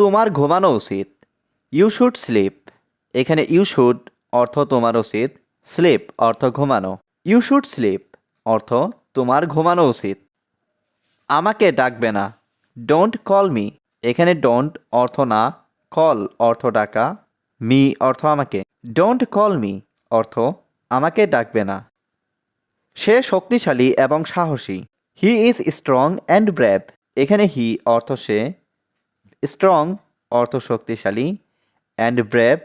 তোমার ঘুমানো উচিত। ইউ শুড স্লিপ এখানে ইউ শুড অর্থ তোমার উচিত। স্লিপ অর্থ ঘুমানো। ইউ শুড স্লিপ অর্থ তোমার ঘুমানো উচিত। আমাকে ডাকবে না। ডোন্ট কল মি এখানে ডোন্ট অর্থ না। কল অর্থ ডাকা। মি অর্থ আমাকে। ডোন্ট কল মি অর্থ আমাকে ডাকবে না। সে শক্তিশালী এবং সাহসী। He is strong and brave এখানে হি অর্থ সে। স্ট্রং অর্থ শক্তিশালী অ্যান্ড ব্রেভ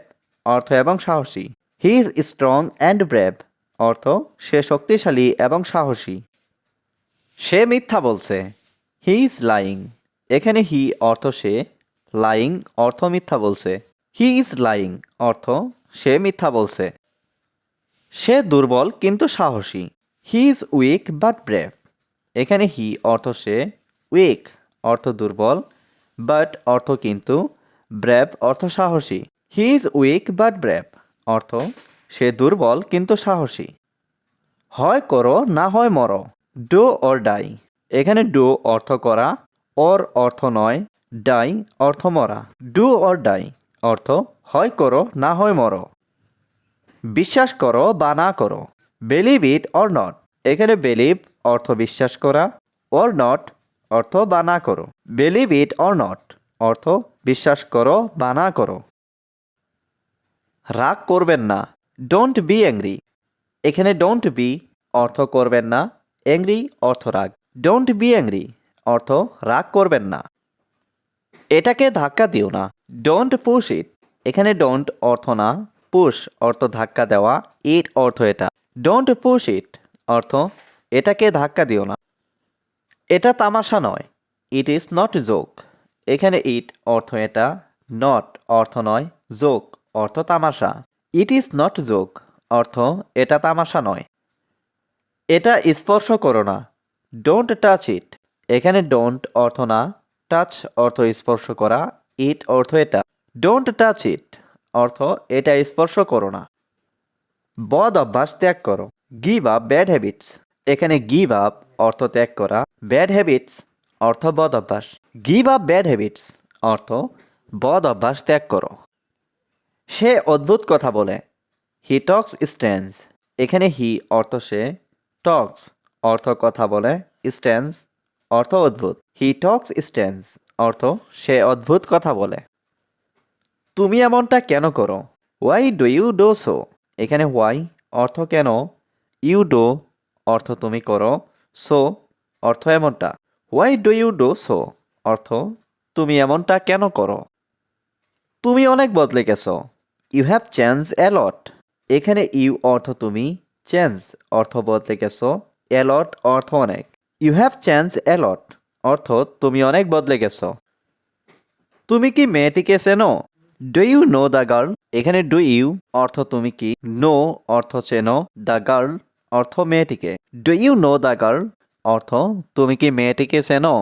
অর্থ এবং সাহসী। He is strong and brave অর্থ, সে শক্তিশালী এবং সাহসী। সে মিথ্যা বলছে হি ইজ লাইং এখানে হি অর্থ সে লাইং অর্থ মিথ্যা বলছে। হি ইজ লাইং অর্থ, সে মিথ্যা বলছে। সে দুর্বল কিন্তু সাহসী। He is weak but brave এখানে হি অর্থ সে উইক অর্থ দুর্বল বাট অর্থ কিন্তু ব্রেভ অর্থ সাহসী। He is weak but brave অর্থ, সে দুর্বল কিন্তু সাহসী। হয় করো, না হয় মরো। ডো অর ডাই এখানে ডো অর্থ করা অর অর্থ নয় ডাই অর্থ মরা। ডু অর ডাই অর্থ, হয় করো, না হয় মরো। বিশ্বাস করো বা না করো। বিলিভ ইট অর নট এখানে বিলিভ অর্থ বিশ্বাস করা অর নট অর্থ বা না করো। বিলিভ ইট অর নট অর্থ বিশ্বাস করো বা না করো। রাগ করবেন না ডোন্ট বি অ্যাংরি এখানে ডোন্ট বি অর্থ করবেন না অ্যাংরি অর্থ রাগ। ডোন্ট বি অ্যাংরি অর্থ রাগ করবেন না। এটাকে ধাক্কা দিও না ডোন্ট পুশ ইট এখানে ডোন্ট অর্থ না পুশ অর্থ ধাক্কা দেওয়া ইট অর্থ এটা। ডোন্ট পুশ ইট অর্থ এটাকে ধাক্কা দিও না। এটা তামাশা নয়। ইট ইজ নট জোক এখানে ইট অর্থ এটা নট অর্থ নয় জোক অর্থ তামাশা। ইট ইজ নট জোক অর্থ এটা তামাশা নয়। এটা স্পর্শ করো না। ডোন্ট টাচ ইট এখানে ডোন্ট অর্থ না টাচ অর্থ স্পর্শ করা ইট অর্থ এটা। ডোন্ট টাচ ইট অর্থ এটা স্পর্শ করো না। বদ অভ্যাস ত্যাগ করো। গিভ আপ ব্যাড হ্যাবিটস এখানে গিভ আপ অর্থ ত্যাগ করা ব্যাড হ্যাবিটস অর্থ বদ অভ্যাস। গিভ আপ ব্যাড হ্যাবিটস অর্থ বদ অভ্যাস ত্যাগ করো। সে অদ্ভুত কথা বলে হি টক্স স্ট্যান্স এখানে হি অর্থ সে টক্স অর্থ কথা বলে স্ট্যান্স অর্থ অদ্ভুত। হি টক্স স্ট্যান্স অর্থ সে অদ্ভুত কথা বলে। তুমি এমনটা কেন করো? Why do you do so এখানে হোয়াই অর্থ কেন? ইউ ডো অর্থ তুমি করো, সো অর্থ এমনটা। Why do you do so অর্থ, তুমি এমনটা কেন করো? তুমি অনেক বদলে গেছো। You have change a lot এখানে ইউ অর্থ তুমি চেঞ্জ অর্থ বদলে গেছো অ্যালট অর্থ অনেক। ইউ হ্যাভ চেঞ্জ অ্যালট অর্থ, তুমি অনেক বদলে গেছো। তুমি কি মেয়েটিকে চেনো? Do you know the girl এখানে ডু ইউ অর্থ তুমি কি? নো অর্থ চেনো দ্য গার্ল অর্থ মেয়েটিকে। Do you know the girl অর্থ, তুমি কি মেয়েটিকে চেনো?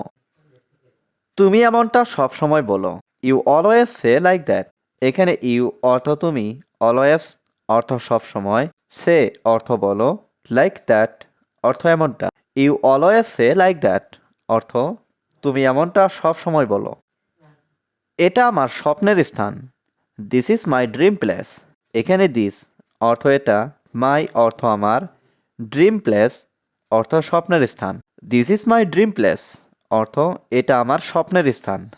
তুমি এমনটা সব সময় বলো। You always say like that এখানে ইউ অর্থ তুমি অলওয়েজ অর্থ সব সময় সে অর্থ বলো লাইক দ্যাট অর্থ এমনটা। You always say like that অর্থ, তুমি এমনটা সব সময় বলো। এটা আমার স্বপ্নের স্থান। This is my dream place এখানে দিস অর্থ এটা। মাই অর্থ আমার। ড্রিম প্লেস অর্থ স্বপ্নের স্থান। This is my dream place অর্থ এটা আমার স্বপ্নের স্থান।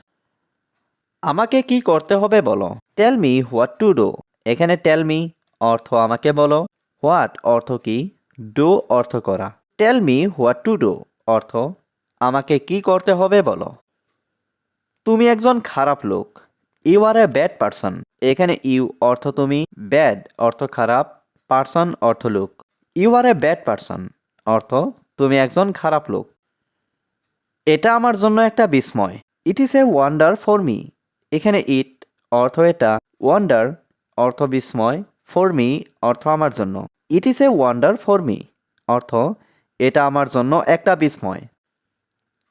আমাকে কি করতে হবে বলো? Tell me what to do এখানে টেল মি অর্থ আমাকে বলো। হোয়াট অর্থ কি? ডু অর্থ করা। Tell me what to do অর্থ আমাকে কি করতে হবে বলো। তুমি একজন খারাপ লোক। You are a bad person এখানে ইউ অর্থ তুমি। ব্যাড অর্থ খারাপ। পারসন অর্থ লোক। You are a bad person অর্থ, তুমি একজন খারাপ লোক। এটা আমার জন্য একটা বিস্ময়। It is a wonder for me এখানে ইট অর্থ এটা। ওয়ান্ডার অর্থ বিস্ময়। ফর মি অর্থ আমার জন্য। It is a wonder for me অর্থ, এটা আমার জন্য একটা বিস্ময়।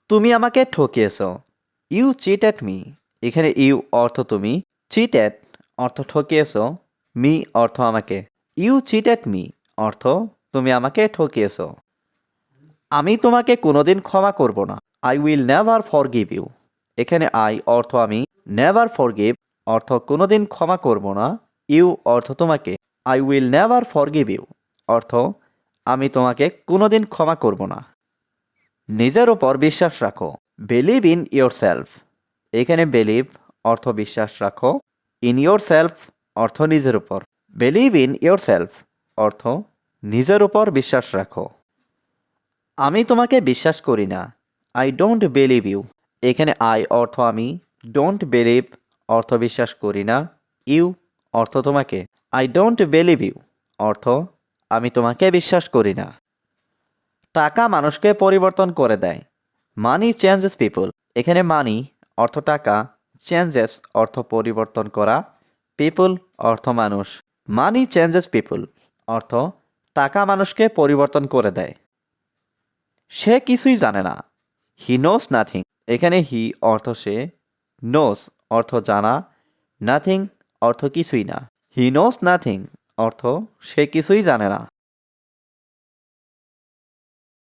তুমি আমাকে ঠকিয়েছ। ইউ চিট অ্যাট মি এখানে ইউ অর্থ তুমি। চিট অ্যাট অর্থ ঠকিয়েছ। মি অর্থ আমাকে। ইউ চিট অ্যাট মি অর্থ তুমি আমাকে ঠকিয়েছ। আমি তোমাকে কোনোদিন ক্ষমা করব না। I will never forgive you এখানে আই অর্থ আমি নেভার ফরগিভ অর্থ কোনোদিন ক্ষমা করব না। ইউ অর্থ তোমাকে। I will never forgive you অর্থ আমি তোমাকে কোনোদিন ক্ষমা করব না। নিজের ওপর বিশ্বাস রাখো। বিলিভ ইন ইয়োর সেলফ এখানে বিলিভ অর্থ বিশ্বাস রাখো। ইন ইয়োর সেলফ অর্থ নিজের উপর। বিলিভ ইন ইয়োর সেলফ অর্থ নিজের উপর বিশ্বাস রাখো। আমি তোমাকে বিশ্বাস করি না। আই ডোন্ট বিলিভ ইউ এখানে আই অর্থ আমি। ডোন্ট বিলিভ অর্থ বিশ্বাস করি না। ইউ অর্থ তোমাকে। আই ডোন্ট বিলিভ ইউ অর্থ আমি তোমাকে বিশ্বাস করি না। টাকা মানুষকে পরিবর্তন করে দেয়। মানি চেঞ্জেস পিপল এখানে মানি অর্থ টাকা। চেঞ্জেস অর্থ পরিবর্তন করা। পিপল অর্থ মানুষ। মানি চেঞ্জেস পিপল অর্থ টাকা মানুষকে পরিবর্তন করে দেয়। সে কিছুই জানে না। হি নোস নাথিং এখানে হি অর্থ সে নোস অর্থ জানা নাথিং অর্থ কিছুই না। হি নোস নাথিং অর্থ সে কিছুই জানে না।